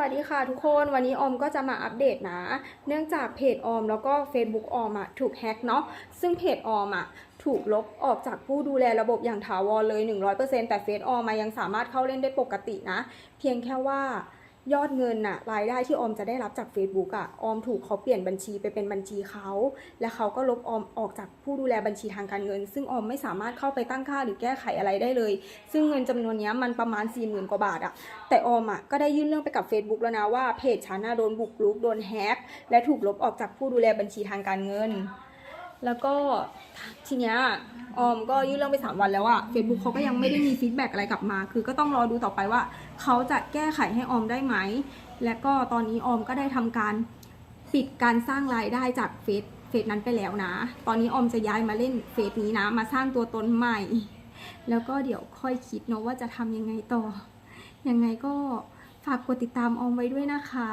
วัสดีค่ะทุกคนวันนี้ออมก็จะมาอัปเดตนะ เนื่องจากเพจออมแล้วก็ Facebook ออมอะถูกแฮ็กเนาะซึ่งเพจออมอะถูกลบออกจากผู้ดูแลระบบอย่างถาวรเลย 100%แต่เฟซออมมายังสามารถเข้าเล่นได้ปกตินะ เพียงแค่ว่า ยอดเงินน่ะรายได้ที่ออมจะได้รับจาก Facebook อะออมถูกเขาเปลี่ยนบัญชีไปเป็นบัญชีเขา และเขาก็ลบออมออกจากผู้ดูแลบัญชีทางการเงิน ซึ่งออมไม่สามารถเข้าไปตั้งค่าหรือแก้ไขอะไรได้เลย ซึ่งเงินจำนวนนี้มันประมาณ4 0,000กว่าบาทอะแต่ออมอะก็ได้ยื่นเรื่องไปกับ Facebook แล้วนะว่าเพจฉันน่ะโดนบุกรุกโดนแฮ็กและถูกลบออกจากผู้ดูแลบัญชีทางการเงิน แล้วก็ทีเนี้ยออมก็ยื่นเรื่องไป 3 วันแล้วอะ Facebook เขาก็ยังไม่ได้มีฟีดแบ็กอะไรกลับมา คือก็ต้องรอดูต่อไปว่า เขาจะแก้ไขให้ออมได้ไหม และก็ตอนนี้ออมก็ได้ทำการปิดการสร้างรายได้จากเฟซเฟซนั้นไปแล้วนะ ตอนนี้ออมจะย้ายมาเล่นเฟซนี้นะ มาสร้างตัวตนใหม่ แล้วก็เดี๋ยวค่อยคิดเนาะว่าจะทำยังไงต่อ ยังไงก็ฝากกดติดตามออมไว้ด้วยนะคะ